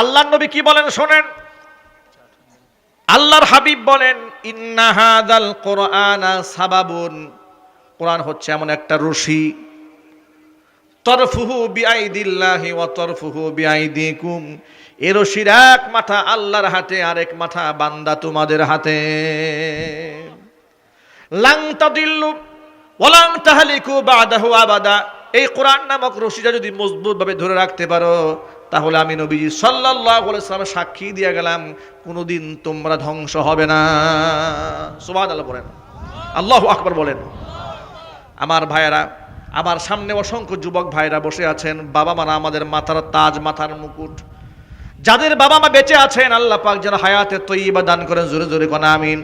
আল্লাহ নবী কি বলেন শোনেন? আল্লাহর হাবিব বলেন ইন্নাহাদাল কোরআনা সাবাবুন। কোরআন হচ্ছে এমন একটা রশি। তরফুহু বিআইদিল্লাহি ওয়া তরফুহু বিআইদিকুম। এ রশির এক মাথা আল্লাহর হাতে, আরেক মাথা বান্দা তোমাদের হাতে। লাং তাদিল্লু ওয়ালাং তাহলিকু বাদাহু আবাদা। এই কোরআন নামক রশিটা যদি মজবুতভাবে ধরে রাখতে পারো তাহলে আমি নবীজি সাল্লাল্লাহু আলাইহি সাল্লাম সাক্ষী দিয়ে গেলাম, কোনোদিন তোমরা ধ্বংস হবে না। সুবাদ আল্লাহ বলেন। আল্লাহ আকবর বলেন। আমার ভাইয়েরা, আমার সামনে অসংখ্য যুবক ভাইরা বসে আছেন, বাবা মারা আমাদের মাথার তাজ মাথার মুকুট। যাদের বাবা মা বেঁচে আছেন, আল্লাহ পাক যেন হায়াতে তৈবা দান করেন, জোরে জোরে কোন, আমিন।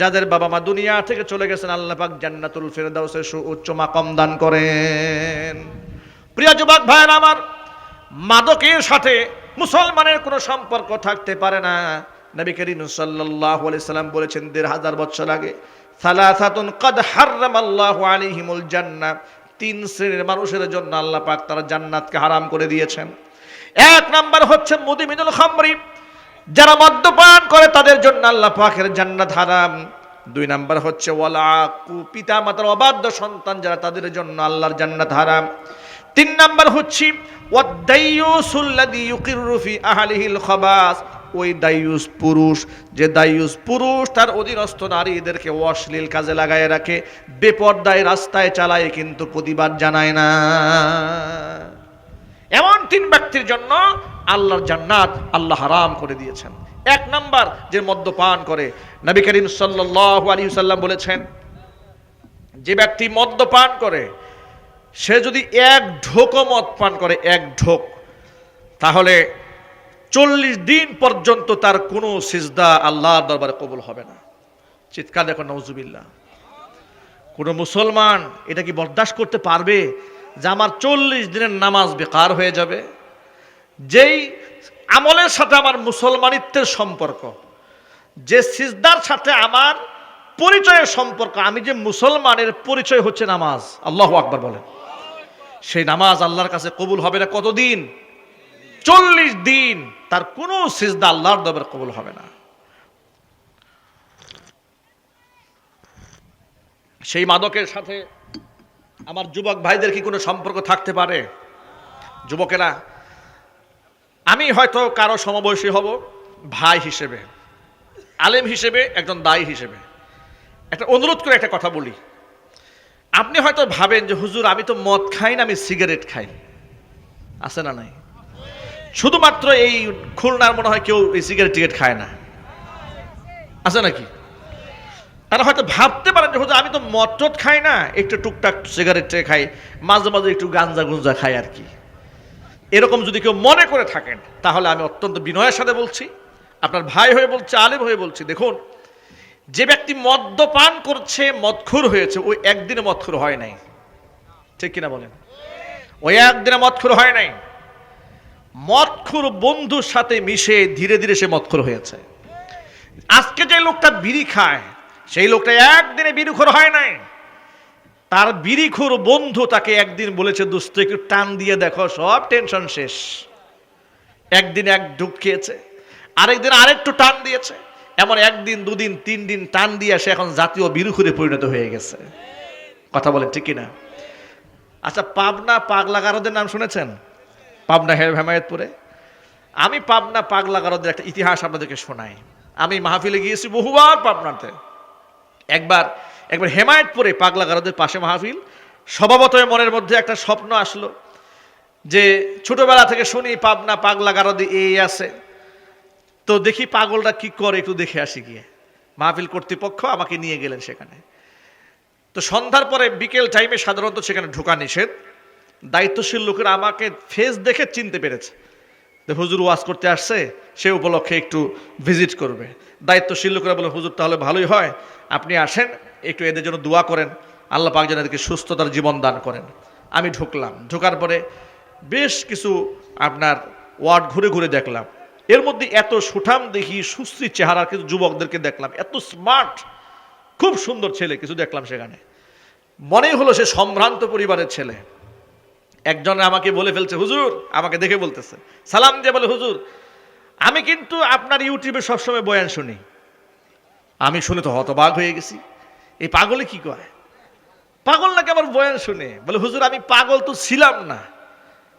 যাদের বাবা মা দুনিয়া থেকে চলে গেছেন, আল্লাহ পাক জান্নাতুল ফেরদাউসের সুউচ্চ মাকম দান করেন। প্রিয় যুবক ভাইয়েরা, আমার মাদকের সাথে মুসলমানের কোনো সম্পর্ক থাকতে পারে না। নবী করিম আলাইহি সাল্লাম বলেছেন, দেড় হাজার বছর আগে, সালাসাতুন কদ হাররামাল্লাহু আলাইহিমুল জান্নাহ, তিন শ্রেণির মানুষের জন্য আল্লাহ পাক তারা জান্নাতকে হারাম করে দিয়েছেন। এক নাম্বার হচ্ছে মুদিমিনুল খামরি, যারা মদ্যপান করে তাদের জন্য আল্লাহ পাকের জান্নাত হারাম। দুই নাম্বার হচ্ছে, ওয়ালা পিতা মাতার অবাধ্য সন্তান যারা তাদের জন্য আল্লাহর জান্নাত হারাম। তিন নাম্বার হচ্ছে ওই দায়ুস পুরুষ, যে দায়ুস পুরুষ তার অধীনস্থ নারীদেরকে অশ্লীল কাজে লাগায় রাখে, বেপর্দায় রাস্তায় চালায় কিন্তু প্রতিবাদ জানায় না। এমন তিন ব্যক্তির জন্য আল্লাহর জান্নাত আল্লাহ হারাম করে দিয়েছেন। এক নাম্বার, যে মদ্যপান করে। নবী করিম সাল্লাল্লাহু আলাইহি সাল্লাম বলেছেন, যে ব্যক্তি মদ্যপান করে সে যদি এক ঢোকও মদ পান করে, এক ঢোক, তাহলে চল্লিশ দিন পর্যন্ত তার কোনো সিজদা আল্লাহর দরবারে কবুল হবে না। চিৎকার দেখো নজুবিল্লা কোনো মুসলমান এটা কি বরদাস্ত করতে পারবে যে আমার চল্লিশ দিনের নামাজ বেকার হয়ে যাবে? যেই আমলের সাথে আমার মুসলমানিত্বের সম্পর্ক, যে সিজদার সাথে আমার পরিচয়ের সম্পর্ক, আমি যে মুসলমানের পরিচয় হচ্ছে নামাজ। আল্লাহ আকবার বলেন। সেই নামাজ আল্লাহর কাছে কবুল হবে না কতদিন? চল্লিশ দিন। তার কোনো সিজদা আল্লাহর দরবারে কবুল হবে না। সেই মাদকের সাথে আমার যুবক ভাইদের কি কোনো সম্পর্ক থাকতে পারে? যুবকেরা, আমি হয়তো কারও সমবয়সী হব, ভাই হিসেবে, আলেম হিসেবে, একজন দায়ী হিসেবে। একটা অনুরোধ করে একটা কথা বলি। আপনি হয়তো ভাবেন যে, হুজুর, আমি তো মদ খাই না, আমি সিগারেট খাই। আছে না নাই? শুধুমাত্র এই খুলনার মনে হয় কেউ এই সিগারেট টিকেট খায় না। আছে নাকি? তারা হয়তো ভাবতে পারেন যে, হুজুর, আমি তো মদ টদ খাই না, একটু টুকটাক সিগারেট খাই, মাঝে মাঝে একটু গাঞ্জা গুঞ্জা খাই আর কি। এরকম যদি কেউ মনে করে থাকেন, তাহলে আমি অত্যন্ত বিনয়ের সাথে বলছি, আপনার ভাই হয়ে বলছি, আলেম হয়ে বলছি। দেখুন যে ব্যক্তি মদ্যপান করছে, মদখুর হয়েছে, ওই একদিনে মদখুর হয় নাই। ঠিক কিনা বলেন? ওই একদিনে মদখুর হয় নাই। মদখুর বন্ধুর সাথে মিশে ধীরে ধীরে সে মদখুর হয়েছে। আজকে যে লোকটা বিড়ি খায়, সেই লোকটা একদিনে বিড়িখোর হয় নাই। তার বিড়িখোর বন্ধু তাকে একদিন বলেছে দুস্থ একটু টান দিয়ে দেখো, সব টেনশন শেষ। একদিন এক ঢুক খেয়েছে, আরেকদিন আরেকটু টান দিয়েছে। এমন একদিন, দুদিন তিন দিন টান দিয়ে সে এখন জাতীয় বিরুখুরে পরিণত হয়ে গেছে। কথা বলেন, ঠিক কিনা? আচ্ছা পাবনা পাগলা গারদের নাম শুনেছেন? পাবনা হের হেমায়তপুরে। আমি পাবনা পাগলা গারদের একটা ইতিহাস আপনাদেরকে শোনাই। আমি মাহফিলে গিয়েছি বহুবার পাবনাতে। একবার একবার হেমায়তপুরে পাগলা গারদের পাশে মাহফিল। স্বভাবতই মনের মধ্যে একটা স্বপ্ন আসলো যে ছোটবেলা থেকে শুনি পাবনা পাগলা গারদে এই আছে। তো দেখি পাগলরা কি করে, একটু দেখে আসি গিয়ে। মাহফিল কর্তৃপক্ষ আমাকে নিয়ে গেলেন সেখানে। তো সন্ধ্যার পরে বিকেল টাইমে সাধারণত সেখানে ঢোকা নিষেধ। দায়িত্বশীল লোকেরা আমাকে ফেস দেখে চিনতে পেরেছে যে হুজুর ওয়াজ করতে আসছে, সে উপলক্ষে একটু ভিজিট করবে। দায়িত্বশীল লোকেরা বলে হুজুর, তাহলে ভালোই হয়। আপনি আসেন, একটু এদের জন্য দোয়া করেন। আল্লাহ পাক যেন এদেরকে সুস্থতার জীবন দান করেন। আমি ঢুকলাম। ঢোকার পরে বেশ কিছু আপনার ওয়ার্ড ঘুরে ঘুরে দেখলাম। এর মধ্যে এত সুঠাম দেখি, সুশ্রী চেহারার কিছু যুবকদেরকে দেখলাম। এত স্মার্ট খুব সুন্দর ছেলে কিছু দেখলাম সেখানে। মনে হলো সে সম্ভ্রান্ত পরিবারের ছেলে। একজন আমাকে বলে ফেলছে, হুজুর, আমাকে দেখে বলতেছে। সালাম দিয়ে বলে, হুজুর, আমি কিন্তু আপনার ইউটিউবে সবসময় বয়ান শুনি। আমি শুনে তো হতবাক হয়ে গেছি। এই পাগলে কি কয় পাগল নাকি আমার বয়ান শুনে? বলে, হুজুর, আমি পাগল তো ছিলাম না।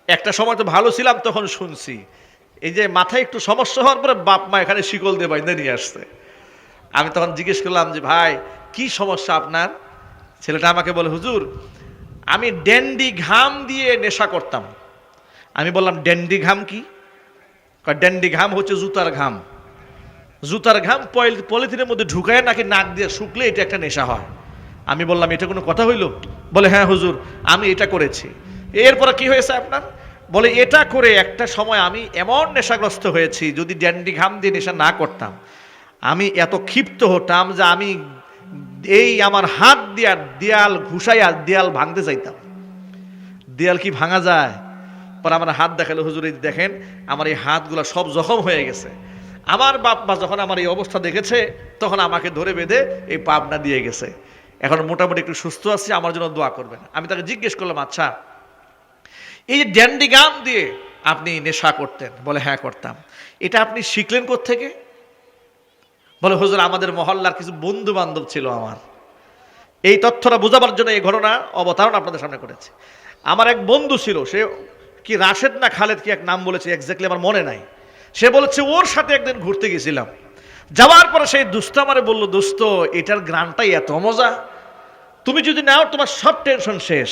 একটা সময় তো ভালো ছিলাম, তখন শুনছি। এই যে মাথায় একটু সমস্যা হওয়ার পরে বাপ মা এখানে শিকল দিয়ে বাইন্দে নিয়ে আসছে। আমি তখন জিজ্ঞেস করলাম যে, ভাই, কি সমস্যা আপনার? ছেলেটা আমাকে বলে, হুজুর, আমি ড্যান্ডি ঘাম দিয়ে নেশা করতাম। আমি বললাম ড্যান্ডি ঘাম কি? ড্যান্ডি ঘাম হচ্ছে জুতার ঘাম। জুতার ঘাম পলিথিনের মধ্যে ঢুকায় নাকি নাক দিয়ে শুকলে এটা একটা নেশা হয়? আমি বললাম, এটা কোনো কথা হইল? বলে হ্যাঁ হুজুর, আমি এটা করেছি। এরপরে কি হয়েছে আপনার? বলে, এটা করে একটা সময় আমি এমন নেশাগ্রস্ত হয়েছি, যদি ড্যান্ডি ঘাম দিয়ে নেশা না করতাম। আমি এত ক্ষিপ্ত হতাম যে আমি এই আমার হাত দিয়া দেয়াল ঘুষাইয়া দেয়াল ভাঙতে চাইতাম। দেয়াল কি ভাঙা যায়? পরে আমার হাত দেখাল, হুজুর দেখেন, আমার এই হাতগুলো সব জখম হয়ে গেছে। আমার বাপ মা যখন আমার এই অবস্থা দেখেছে, তখন আমাকে ধরে বেঁধে এই পাবনা দিয়ে গেছে। এখন মোটামুটি একটু সুস্থ আছি, আমার জন্য দোয়া করবেন। আমি তাকে জিজ্ঞেস করলাম আচ্ছা এই যে ড্যান্ডি গান দিয়ে আপনি নেশা করতেন, বলে হ্যাঁ করতাম। এটা আপনি শিখলেন থেকে বলে, হুজুর, আমাদের মহল্লার কিছু বন্ধু বান্ধব ছিল আমার। এই তথ্যটা বোঝাবার জন্য এই ঘটনা অবতারণ আপনাদের সামনে করেছে। আমার এক বন্ধু ছিল, সে কি রাশেদ না খালেদ কি এক নাম বলেছে এক্স্যাক্টলি আমার মনে নাই। সে বলেছে, ওর সাথে একদিন ঘুরতে গেছিলাম। যাওয়ার পরে সেই দুস্ত আমারে বলল, দোস্ত, এটার গ্রানটাই এত মজা। তুমি যদি নাও, তোমার সব টেনশন শেষ।